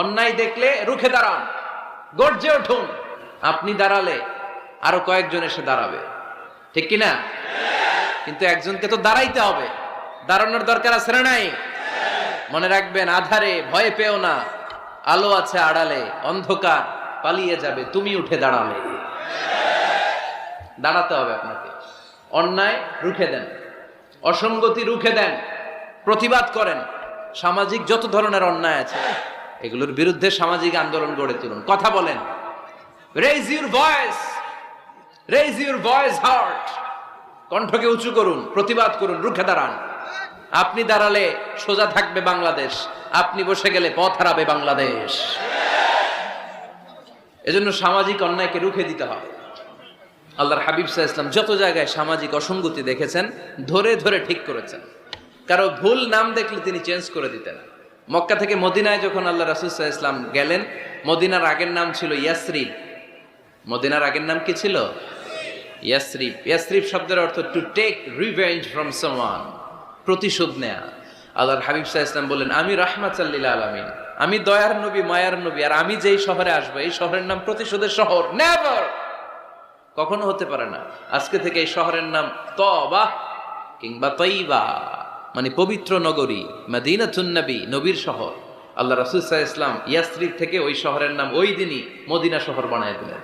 অন্যায় দেখলে রুখে দাঁড়ান, গর্জে উঠুন। আপনি দাঁড়ালে আরও কয়েকজন এসে দাঁড়াবে। ঠিক কি না কিন্তু একজনকে তো দাঁড়াইতে হবে। দাঁড়ানোর দরকার আছে না নাই? মনে রাখবেন, আধারে ভয় পেও না। আলো আছে আড়ালে, অন্ধকার পালিয়ে যাবে, তুমি উঠে দাঁড়ালে। দাঁড়াতে হবে আপনাকে। অন্যায় রুখে দেন। অসঙ্গতি রুখে দেন। প্রতিবাদ করেন। সামাজিক যত ধরনের অন্যায় আছে এগুলোর বিরুদ্ধে সামাজিক আন্দোলন গড়ে তুলুন। কথা বলেন। Raise your voice raise your voice heart কণ্ঠকে উঁচু করুন, প্রতিবাদ করুন, রুখে দাঁড়ান। আপনি দাঁড়ালে সোজা থাকবে বাংলাদেশ। আপনি বসে গেলে পথ হারাবে বাংলাদেশ। এজন্য সামাজিক অন্যায়কে রুখে দিতে হবে। আল্লাহর হাবিব সাহা ইসলাম যত জায়গায় সামাজিক অসঙ্গতি দেখেছেন, ধরে ধরে ঠিক করেছেন। কারও ভুল নাম দেখলে তিনি চেঞ্জ করে দিতেন। মক্কা থেকে মদিনায় যখন আল্লাহ রাসুল সাহা ইসলাম গেলেন, মদিনার আগের নাম ছিল ইয়াসরিফ মদিনার আগের নাম কি ছিল? ইয়াসরিফ ইয়াসরিফ শব্দের অর্থ to take revenge from someone প্রতিশোধ নেয়া। আল্লাহর হাবিব সাহা ইসলাম বললেন, আমি রাহমাত সাল্লিল আলমিন। আমি দয়ার নবী, মায়ার নবী, আর আমি যেই শহরে আসব, এই শহরের নাম প্রতিশোধের শহর। নেভার কখনো হতে পারে না। আজকে থেকে এই শহরের নাম তবা কিংবা তৈবা। মানে পবিত্র নগরী, মাদিনাতুন নবী, নবীর শহর। আল্লাহ রাসুল ইসলাম ইয়াসরিফ থেকে ওই শহরের নাম ওই দিনই মদিনা শহর বানায় দিলেন।